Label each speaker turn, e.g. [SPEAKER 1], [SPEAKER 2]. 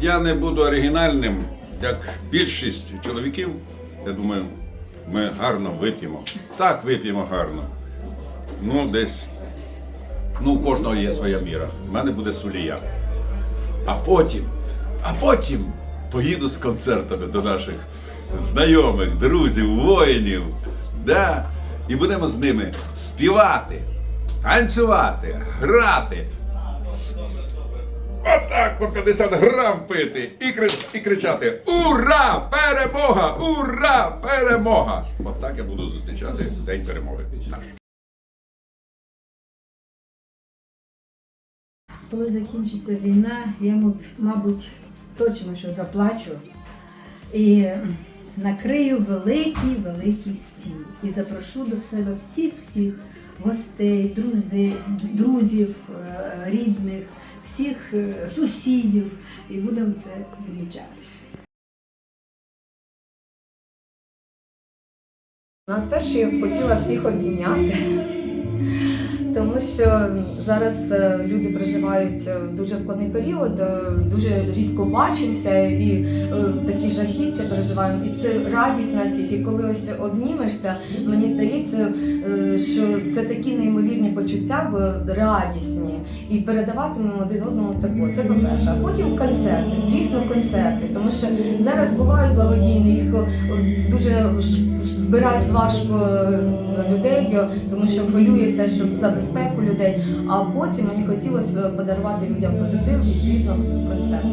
[SPEAKER 1] я не буду оригінальним, як більшість чоловіків, я думаю, ми гарно вип'ємо. Так, вип'ємо гарно. Ну, десь. Ну, у кожного є своя міра. У мене буде сулія. А потім, а потім поїду з концертами до наших знайомих, друзів, воїнів. Да? І будемо з ними співати, танцювати, грати. Отак по 50 грам пити і, кри- і кричати Ура! Перемога! Ура! Перемога! Отак я буду зустрічати День перемоги.
[SPEAKER 2] Коли закінчиться війна, я, маб- мабуть, точно що заплачу і накрию великий великий стіл. І запрошу до себе всіх-всіх гостей, друзів, друзів, е, рідних, всіх е, сусідів, і будемо це відмічати.
[SPEAKER 3] Найперше я б хотіла всіх обійняти, тому що зараз е, люди проживають е, дуже складний період, дуже рідко бачимося і такі жахіття переживаємо. І це радість на всіх. І коли ось обнімешся, мені здається, е, що це такі неймовірні почуття, бо радісні, і передаватимемо один одному тепло. Це по-перше. А потім концерти, звісно, концерти, тому що зараз бувають благодійні, їх дуже збирати важко е, людей, тому що хвилюєшся, щоб за безпеку людей. А потім мені хотілося подарувати людям позитив і, звісно, концерт.